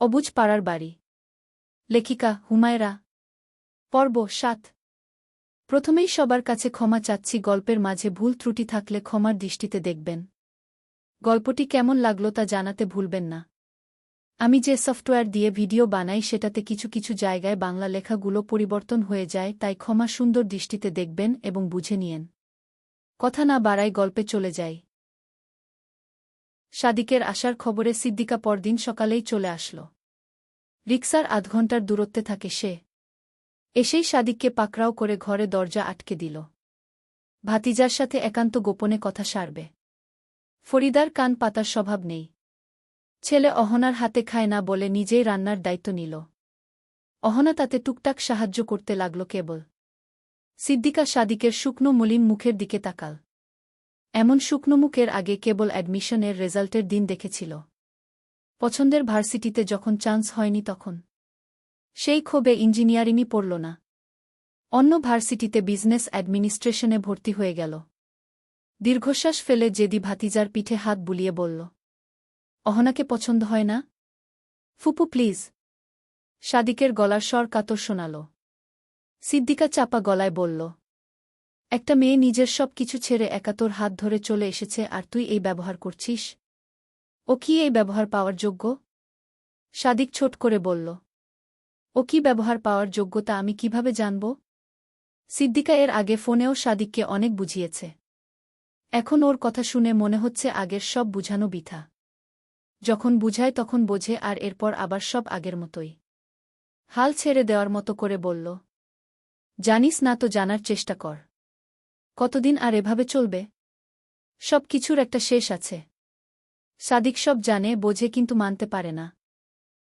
অবুজ পাড়ার বাড়ি। লেখিকা হুমায়রা। পর্ব সাত। প্রথমেই সবার কাছে ক্ষমা চাচ্ছি, গল্পের মাঝে ভুল ত্রুটি থাকলে ক্ষমার দৃষ্টিতে দেখবেন। গল্পটি কেমন লাগল তা জানাতে ভুলবেন না। আমি যে সফটওয়্যার দিয়ে ভিডিও বানাই সেটাতে কিছু কিছু জায়গায় বাংলা লেখাগুলো পরিবর্তন হয়ে যায়, তাই ক্ষমা সুন্দর দৃষ্টিতে দেখবেন এবং বুঝে নিয়েন। কথা না বাড়াই গল্পে চলে যাই। সাদিকের আসার খবরে সিদ্দিকা পরদিন সকালেই চলে আসল। রিক্সার আধ ঘণ্টার দূরত্বে থাকে সে। এসেই সাদিককে পাকড়াও করে ঘরে দরজা আটকে দিল। ভাতিজার সাথে একান্ত গোপনে কথা সারবে। ফরিদার কান পাতার স্বভাব নেই। ছেলে অহনার হাতে খায় না বলে নিজেই রান্নার দায়িত্ব নিল। অহনা তাতে টুকটাক সাহায্য করতে লাগল কেবল। সিদ্দিকা সাদিকের শুকনো মলিন মুখের দিকে তাকাল। এমন শুকনো মুখের আগে কেবল অ্যাডমিশনের রেজাল্টের দিন দেখেছিল। পছন্দের ভার্সিটিতে যখন চান্স হয়নি তখন। সেই ক্ষোভে ইঞ্জিনিয়ারিংই পড়ল না। অন্য ভার্সিটিতে বিজনেস অ্যাডমিনিস্ট্রেশনে ভর্তি হয়ে গেল। দীর্ঘশ্বাস ফেলে জেদি ভাতিজার পিঠে হাত বুলিয়ে বলল, অহনাকে পছন্দ হয় না? ফুপু, প্লিজ। সাদিকের গলার স্বর কাতর শোনাল। সিদ্দিকা চাপা গলায় বলল একটা মেয়ে নিজের সব কিছু ছেড়ে একাতোর হাত ধরে চলে এসেছে, আর তুই এই ব্যবহার করছিস? ও কি এই ব্যবহার পাওয়ার যোগ্য? সাদিক ছোট করে বলল। ও কি ব্যবহার পাওয়ার যোগ্যতা আমি কীভাবে জানব? সিদ্দিকা এর আগে ফোনেও সাদিককে অনেক বুঝিয়েছে। এখন ওর কথা শুনে মনে হচ্ছে আগের সব বুঝানো বিথা। যখন বুঝায় তখন বোঝে, আর এরপর আবার সব আগের মতোই। হাল ছেড়ে দেওয়ার মতো করে বলল, জানিস না তো জানার চেষ্টা কর। কতদিন আর এভাবে চলবে? সব কিছুর একটা শেষ আছে। সাদিক সব জানে, বোঝে, কিন্তু মানতে পারে না।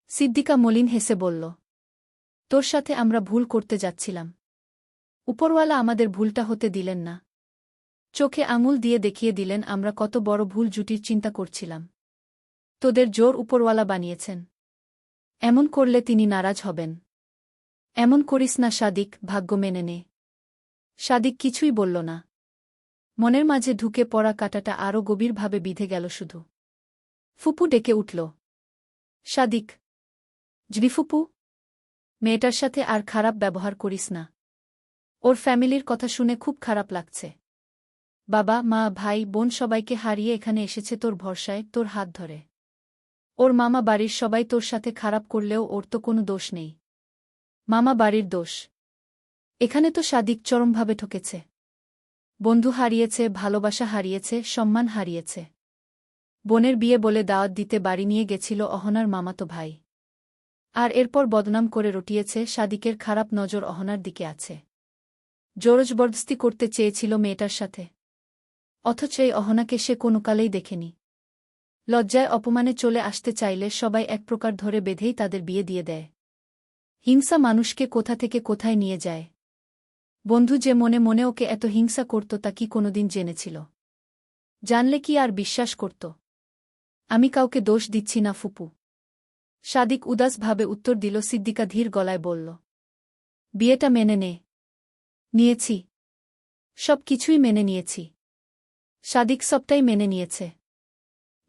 সিদ্দিকা মলিন হেসে বলল, তোর সাথে আমরা ভুল করতে যাচ্ছিলাম। উপরওয়ালা আমাদের ভুলটা হতে দিলেন না। চোখে আঙুল দিয়ে দেখিয়ে দিলেন, আমরা কত বড় ভুল জুটির চিন্তা করছিলাম। তোদের জোর উপরওয়ালা বানিয়েছেন। এমন করলে তিনি নারাজ হবেন। এমন করিস না সাদিক, ভাগ্য মেনে নে। সাদিক কিছুই বলল না। মনের মাঝে ঢুকে পড়া কাটাটা আরও গভীরভাবে বিধে গেল শুধু। ফুপু ডেকে উঠল। সাদিক জবিফুপু মেয়েটার সাথে আর খারাপ ব্যবহার করিস না। ওর ফ্যামিলির কথা শুনে খুব খারাপ লাগছে। বাবা, মা, ভাই, বোন সবাইকে হারিয়ে এখানে এসেছে তোর ভরসায়, তোর হাত ধরে। ওর মামা বাড়ির সবাই তোর সাথে খারাপ করলেও ওর তো কোনো দোষ নেই। মামা বাড়ির দোষ। এখানে তো সাদিক চরমভাবে ঠকেছে। বন্ধু হারিয়েছে, ভালোবাসা হারিয়েছে, সম্মান হারিয়েছে। বোনের বিয়ে বলে দাওয়াত দিতে বাড়ি নিয়ে গেছিল অহনার মামাতো ভাই। আর এরপর বদনাম করে রটিয়েছে সাদিকের খারাপ নজর অহনার দিকে আছে। জোরজবরদস্তি করতে চেয়েছিল মেয়েটার সাথে। অথচ এই অহনাকে সে কোনোকালেই দেখেনি। লজ্জায় অপমানে চলে আসতে চাইলে সবাই এক প্রকার ধরে বেঁধেই তাদের বিয়ে দিয়ে দেয়। হিংসা মানুষকে কোথা থেকে কোথায় নিয়ে যায়। বন্ধু যে মনে মনে ওকে এত হিংসা করত তা কি কোনোদিন জেনেছিল? জানলে কি আর বিশ্বাস করত? আমি কাউকে দোষ দিচ্ছি না, ফুপু। সাদিক উদাসভাবে উত্তর দিল, সিদ্দিকা ধীর গলায় বলল, বিয়েটা মেনে নে। নিয়েছি। সব কিছুই মেনে নিয়েছি। সাদিক সবটাই মেনে নিয়েছে।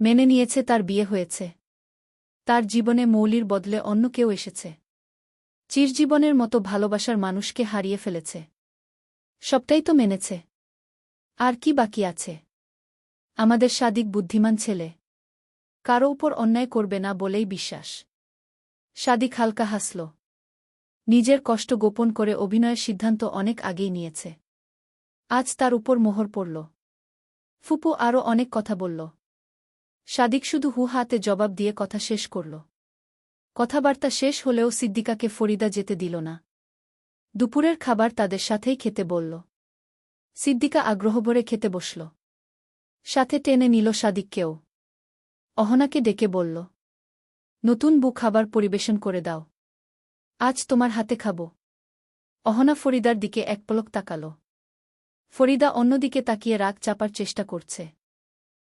মেনে নিয়েছে তার বিয়ে হয়েছে। তার জীবনে মৌলির বদলে অন্য কেউ এসেছে। চিরজীবনের মতো ভালোবাসার মানুষকে হারিয়ে ফেলেছে। সবটাই তো মেনেছে। আর কি বাকি আছে? আমাদের সাদিক বুদ্ধিমান ছেলে। কারও উপর অন্যায় করবে না বলেই বিশ্বাস। সাদিক হালকা হাসল। নিজের কষ্ট গোপন করে অভিনয়ের সিদ্ধান্ত অনেক আগেই নিয়েছে। আজ তার উপর মোহর পড়ল। ফুপু আরও অনেক কথা বলল। সাদিক শুধু হু হাতে জবাব দিয়ে কথা শেষ করল। কথাবার্তা শেষ হলেও সিদ্দিকাকে ফরিদা যেতে দিল না। দুপুরের খাবার তাদের সাথেই খেতে বলল। সিদ্দিকা আগ্রহভরে খেতে বসল। সাথে টেনে নিল সাদিককেও। অহনাকে ডেকে বলল, নতুন বু খাবার পরিবেশন করে দাও। আজ তোমার হাতে খাব। অহনা ফরিদার দিকে এক পলক তাকাল। ফরিদা অন্যদিকে তাকিয়ে রাগ চাপার চেষ্টা করছে।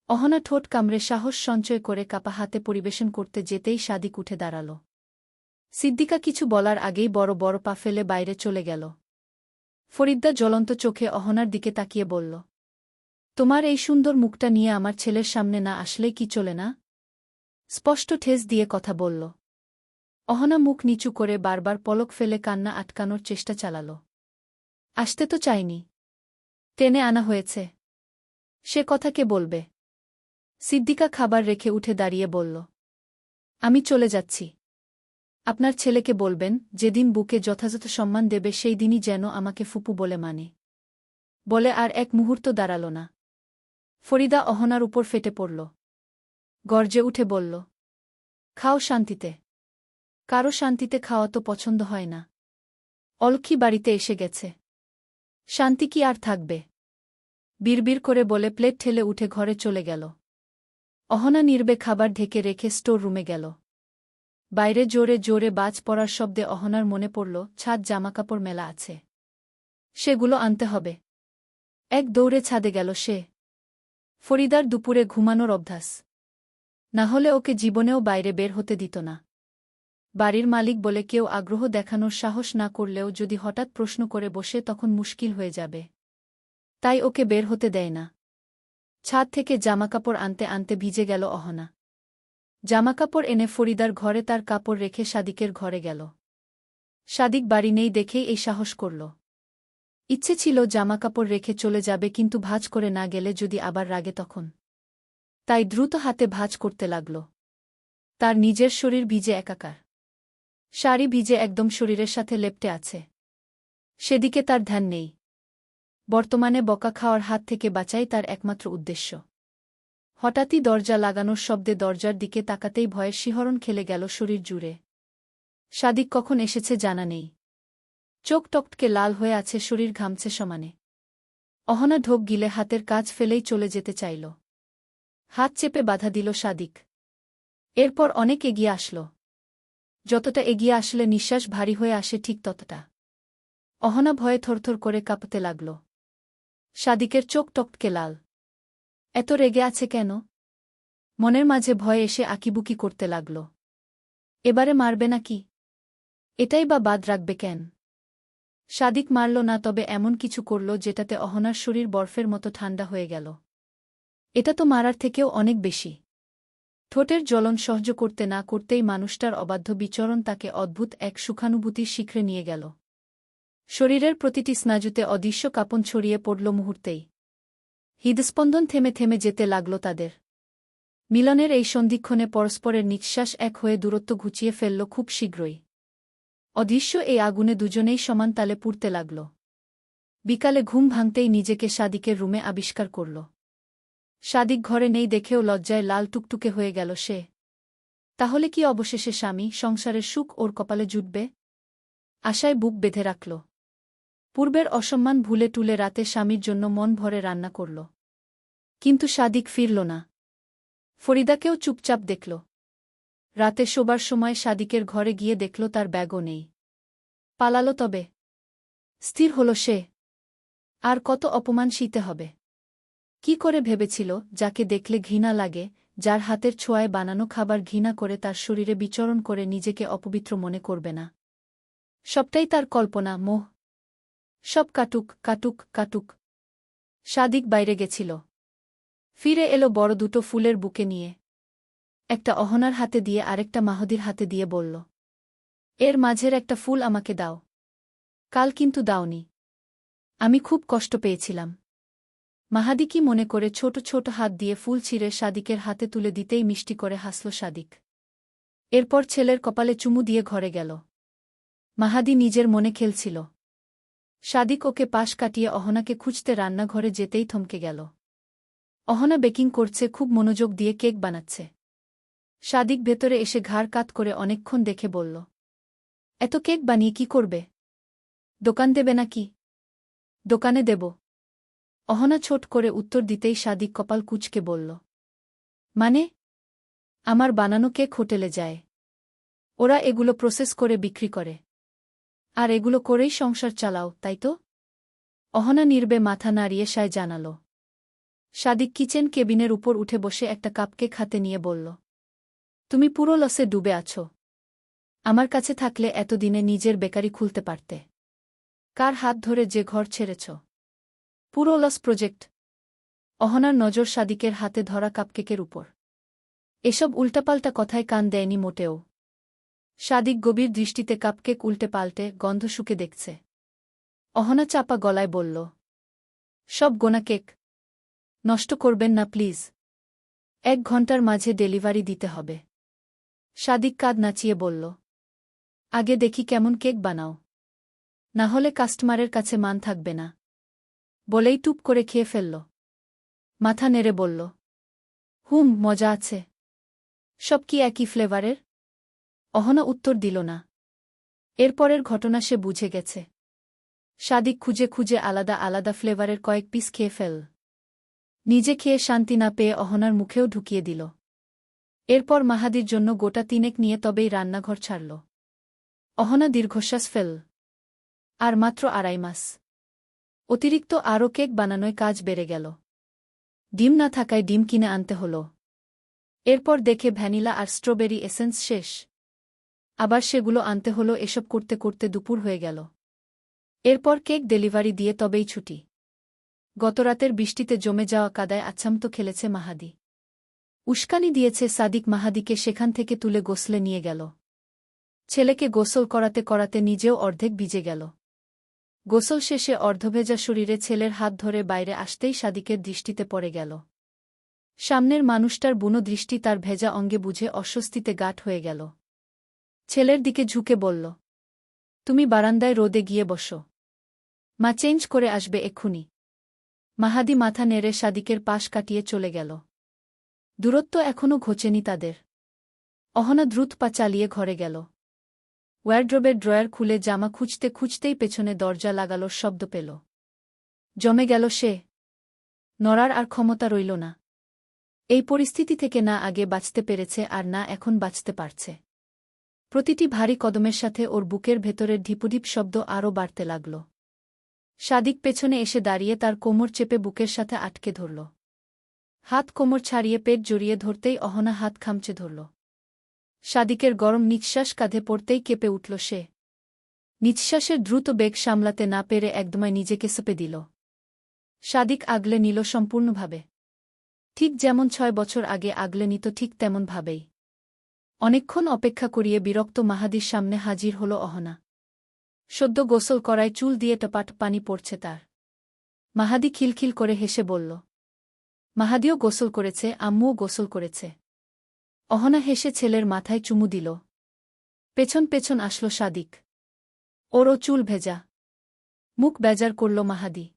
অহনা ঠোঁট কামড়ে সাহস সঞ্চয় করে কাপা হাতে পরিবেশন করতে যেতেই সাদিক উঠে দাঁড়াল। সিদ্দিকা কিছু বলার আগেই বড় বড় পা ফেলে বাইরে চলে গেল। ফরিদ্দা জ্বলন্ত চোখে অহনার দিকে তাকিয়ে বলল, তোমার এই সুন্দর মুখটা নিয়ে আমার ছেলের সামনে না আসলেই কি চলে না? স্পষ্ট ঠেস দিয়ে কথা বলল। অহনা মুখ নিচু করে বারবার পলক ফেলে কান্না আটকানোর চেষ্টা চালাল। আসতে তো চাইনি। টেনে আনা হয়েছে। সে কথা কে বলবে? সিদ্দিকা খাবার রেখে উঠে দাঁড়িয়ে বলল, আমি চলে যাচ্ছি। আপনার ছেলেকে বলবেন, যেদিন বুকে যথাযথ সম্মান দেবে, সেই দিনই যেন আমাকে ফুপু বলে মানে। বলে আর এক মুহূর্ত দাঁড়াল না। ফরিদা অহনার উপর ফেটে পড়ল। গর্জে উঠে বলল, খাও শান্তিতে। কারও শান্তিতে খাওয়া তো পছন্দ হয় না। অলক্ষী বাড়িতে এসে গেছে। শান্তি কি আর থাকবে? বিড়বিড় করে বলে প্লেট ঠেলে উঠে ঘরে চলে গেল। অহনা নির্বে খাবার ঢেকে রেখে স্টোর রুমে গেল। বাইরে জোরে জোরে বাজ পড়ার শব্দে অহনার মনে পড়ল, ছাদ জামাকাপড় মেলা আছে। সেগুলো আনতে হবে। এক দৌড়ে ছাদে গেল সে। ফরিদার দুপুরে ঘুমানোর অভ্যাস। না হলে ওকে জীবনেও বাইরে বের হতে দিত না। বাড়ির মালিক বলে কেউ আগ্রহ দেখানোর সাহস না করলেও যদি হঠাৎ প্রশ্ন করে বসে তখন মুশকিল হয়ে যাবে। তাই ওকে বের হতে দেয় না। ছাদ থেকে জামাকাপড় আনতে আনতে ভিজে গেল অহনা। জামাকাপড় এনে ফরিদার ঘরে তার কাপড় রেখে সাদিকের ঘরে গেল। সাদিক বাড়ি নেই দেখেই এই সাহস করল। ইচ্ছে ছিল জামাকাপড় রেখে চলে যাবে কিন্তু ভাজ করে না গেলে যদি আবার রাগে তখন। তাই দ্রুত হাতে ভাজ করতে লাগল। তার নিজের শরীর ভিজে একাকার। শাড়ি ভিজে একদম শরীরের সাথে লেপটে আছে। সেদিকে তার ধ্যান নেই। বর্তমানে বকা খাওয়ার হাত থেকে বাঁচাই তার একমাত্র উদ্দেশ্য। হঠাৎই দরজা লাগানোর শব্দে দরজার দিকে তাকাতেই ভয়ের শিহরণ খেলে গেল শরীর জুড়ে। সাদিক কখন এসেছে জানা নেই। চোখ টকটকে লাল হয়ে আছে শরীর ঘামছে সমানে। অহনা ঢোক গিলে হাতের কাজ ফেলেই চলে যেতে চাইল। হাত চেপে বাধা দিল সাদিক। এরপর অনেক এগিয়ে আসল। যতটা এগিয়ে আসলে নিঃশ্বাস ভারী হয়ে আসে ঠিক ততটা। অহনা ভয়ে থরথর করে কাঁপতে লাগল। সাদিকের চোখ টকটকে লাল। এত রেগে আছে কেন? মনের মাঝে ভয় এসে আকিবুকি করতে লাগল। এবারে মারবে নাকি এটাই বা বাদ রাখবে কেন? সাদিক মারল না, তবে এমন কিছু করল যেটাতে অহনার শরীর বরফের মতো ঠান্ডা হয়ে গেল। এটা তো মারার থেকেও অনেক বেশি। ঠোঁটের জ্বলন সহ্য করতে না করতেই মানুষটার অবাধ্য বিচরণ তাকে অদ্ভুত এক সুখানুভূতির শিখরে নিয়ে গেল। শরীরের প্রতিটি স্নাজুতে অদৃশ্য কাপন ছড়িয়ে পড়ল মুহূর্তেই। হৃদস্পন্দন থেমে থেমে যেতে লাগল তাদের। মিলনের এই সন্ধিক্ষণে পরস্পরের নিঃশ্বাস এক হয়ে দূরত্ব ঘুচিয়ে ফেলল খুব শীঘ্রই। অদৃশ্য এই আগুনে দুজনেই সমান তালে পুড়তে লাগল। বিকালে ঘুম ভাঙতেই নিজেকে সাদিকের রুমে আবিষ্কার করল। সাদিক ঘরে নেই দেখেও লজ্জায় লাল টুকটুকে হয়ে গেল সে। তাহলে কি অবশেষে স্বামী সংসারের সুখ ওর কপালে জুটবে? আশায় বুক বেঁধে রাখল। পূর্বের অসম্মান ভুলে টুলে রাতে স্বামীর জন্য মন ভরে রান্না করল। কিন্তু সাদিক ফিরল না। ফরিদাকেও চুপচাপ দেখল। রাতে শোবার সময় সাদিকের ঘরে গিয়ে দেখল তার ব্যাগও নেই। পালাল তবে। স্থির হল সে। আর কত অপমান শীতে হবে। কি করে ভেবেছিল, যাকে দেখলে ঘৃণা লাগে, যার হাতের ছোঁয়ায় বানানো খাবার ঘৃণা করে তার শরীরে বিচরণ করে নিজেকে অপবিত্র মনে করবে না। সবটাই তার কল্পনা, মোহ সব কাটুক কাটুক কাটুক। সাদিক বাইরে গেছিল। ফিরে এলো বড় দুটো ফুলের বুকে নিয়ে। একটা অহনার হাতে দিয়ে আরেকটা মাহদির হাতে দিয়ে বলল, এর মাঝের একটা ফুল আমাকে দাও। কাল কিন্তু দাওনি। আমি খুব কষ্ট পেয়েছিলাম। মাহাদি কি মনে করে ছোট ছোট হাত দিয়ে ফুল ছিঁড়ে সাদিকের হাতে তুলে দিতেই মিষ্টি করে হাসল সাদিক। এরপর ছেলের কপালে চুমু দিয়ে ঘরে গেল। মাহাদি নিজের মনে খেলছিল। সাদিক ওকে পাশ কাটিয়ে অহনাকে খুঁজতে রান্নাঘরে যেতেই থমকে গেল। অহনা বেকিং করছে, খুব মনোযোগ দিয়ে কেক বানাচ্ছে। সাদিক ভেতরে এসে ঘাড় কাত করে অনেকক্ষণ দেখে বলল, এত কেক বানিয়ে কি করবে? দোকান দেবে নাকি? দোকানে দেব। অহনা ছোট করে উত্তর দিতেই সাদিক কপাল কুচকে বলল মানে? আমার বানানো কেক হোটেলে যায়। ওরা এগুলো প্রসেস করে বিক্রি করে। আর এগুলো করেই সংসার চালাও, তাই তো? অহনা নির্বে মাথা নাড়িয়ে সায় জানাল। সাদিক কিচেন কেবিনের উপর উঠে বসে একটা কাপকেক হাতে নিয়ে বলল, তুমি পুরো লসে ডুবে আছো। আমার কাছে থাকলে এতদিনে নিজের বেকারি খুলতে পারতে। কার হাত ধরে যে ঘর ছেড়েছ? পুরো লস প্রজেক্ট। অহনার নজর সাদিকের হাতে ধরা কাপকেকের উপর। এসব উল্টাপাল্টা কথায় কান দেয়নি মোটেও। সাদিক গভীর দৃষ্টিতে কাপকেক উল্টে পাল্টে গন্ধ শুকে দেখছে। অহনা চাপা গলায় বলল, সব গোনা কেক নষ্ট করবেন না, প্লিজ। এক ঘণ্টার মাঝে ডেলিভারি দিতে হবে। সাদিক কাঁদ নাচিয়ে বলল, আগে দেখি কেমন কেক বানাও। না হলে কাস্টমারের কাছে মান থাকবে না। বলেই টুপ করে খেয়ে ফেলল। মাথা নেড়ে বলল, হুম, মজা আছে। সব কি একই ফ্লেভারের? অহনা উত্তর দিল না। এরপরের ঘটনা সে বুঝে গেছে। সাদিক খুঁজে খুঁজে আলাদা আলাদা ফ্লেভারের কয়েক পিস খেয়ে ফেল। নিজে খেয়ে শান্তি না পেয়ে অহনার মুখেও ঢুকিয়ে দিল। এরপর মাহাদির জন্য গোটা তিনেক নিয়ে তবেই রান্নাঘর ছাড়ল। অহনা দীর্ঘশ্বাস ফেল। আর মাত্র আড়াই মাস। অতিরিক্ত আরও কেক বানানোয় কাজ বেড়ে গেল। ডিম না থাকায় ডিম কিনে আনতে হল। এরপর দেখে ভ্যানিলা আর স্ট্রবেরি এসেন্স শেষ। আবার সেগুলো আনতে হল, এসব করতে করতে দুপুর হয়ে গেল। এরপর কেক ডেলিভারি দিয়ে তবেই ছুটি। গতরাতের বৃষ্টিতে জমে যাওয়া কাদায় আচ্ছামতো খেলেছে মাহাদি। উস্কানি দিয়েছে সাদিক মাহাদিকে, সেখান থেকে তুলে গোসলে নিয়ে গেল। ছেলেকে গোসল করাতে করাতে নিজেও অর্ধেক ভিজে গেল। গোসল শেষে অর্ধভেজা শরীরে ছেলের হাত ধরে বাইরে আসতেই সাদিকের দৃষ্টিতে পড়ে গেল। সামনের মানুষটার বুনো দৃষ্টি তার ভেজা অঙ্গে বুঝে অস্বস্তিতে গাঠ হয়ে গেল। ছেলের দিকে ঝুঁকে বলল, তুমি বারান্দায় রোদে গিয়ে বসো। মা চেঞ্জ করে আসবে এক্ষুনি। মাহাদি মাথা নেড়ে সাদিকের পাশ কাটিয়ে চলে গেল। দূরত্ব এখনও ঘোচেনি তাদের। অহনা দ্রুত পা চালিয়ে ঘরে গেল। ওয়ারড্রোবের ড্রয়ার খুলে জামা খুঁজতে খুঁজতেই পেছনে দরজা লাগালোর শব্দ পেল। জমে গেল সে। নড়ার আর ক্ষমতা রইল না। এই পরিস্থিতি থেকে না আগে বাঁচতে পেরেছে আর না এখন বাঁচতে পারছে। প্রতিটি ভারী কদমের সাথে ওর বুকের ভেতরের ঢিপুঢিপ শব্দ আরও বাড়তে লাগল। সাদিক পেছনে এসে দাঁড়িয়ে তার কোমর চেপে বুকের সাথে আটকে ধরল। হাত কোমর ছাড়িয়ে পেট জড়িয়ে ধরতেই অহনা হাত খামচে ধরল। সাদিকের গরম নিঃশ্বাস কাঁধে পড়তেই কেঁপে উঠল সে। নিঃশ্বাসের দ্রুত বেগ সামলাতে না পেরে একদমায় নিজেকে সপে দিল। সাদিক আগলে নিল সম্পূর্ণভাবে। ঠিক যেমন ছয় বছর আগে আগলে নিত ঠিক তেমনভাবেই অনেকক্ষণ অপেক্ষা করিয়ে বিরক্ত মাহাদির সামনে হাজির হল অহনা। সদ্য গোসল করায় চুল দিয়ে টপাট পানি পড়ছে তার। মাহাদি খিলখিল করে হেসে বলল, মাহাদিও গোসল করেছে, আম্মুও গোসল করেছে। অহনা হেসে ছেলের মাথায় চুমু দিল। পেছন পেছন আসল সাদিক। ওরও চুল ভেজা। মুখ বেজার করল মাহাদি।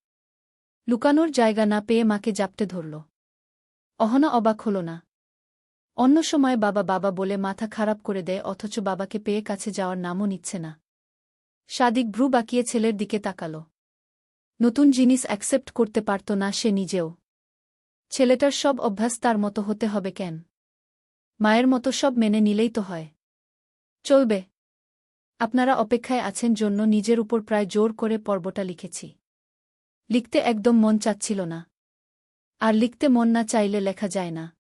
লুকানোর জায়গা না পেয়ে মাকে জাপটে ধরল। অহনা অবাক হল না। অন্য সময় বাবা বাবা বলে মাথা খারাপ করে দেয়, অথচ বাবাকে পেয়ে কাছে যাওয়ার নামও নিচ্ছে না। সাদিক ভ্রু বাকিয়ে ছেলের দিকে তাকাল। নতুন জিনিস অ্যাকসেপ্ট করতে পারত না সে নিজেও। ছেলেটার সব অভ্যাস তার মতো হতে হবে কেন? মায়ের মতো সব মেনে নিলেই তো হয়। চলবে। আপনারা অপেক্ষায় আছেন জন্য নিজের উপর প্রায় জোর করে পর্বটা লিখেছি। লিখতে একদম মন চাচ্ছিল না। আর লিখতে মন না চাইলে লেখা যায় না।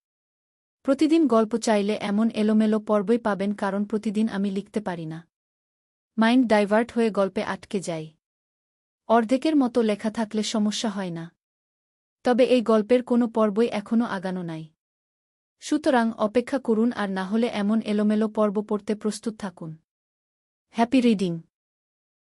প্রতিদিন গল্প চাইলে এমন এলোমেলো পর্বই পাবেন কারণ প্রতিদিন আমি লিখতে পারি না। মাইন্ড ডাইভার্ট হয়ে গল্পে আটকে যাই। অর্ধেকের মতো লেখা থাকলে সমস্যা হয় না। তবে এই গল্পের কোনো পর্বই এখনও আগানো নাই। সুতরাং অপেক্ষা করুন আর না হলে এমন এলোমেলো পর্ব পড়তে প্রস্তুত থাকুন। Happy reading!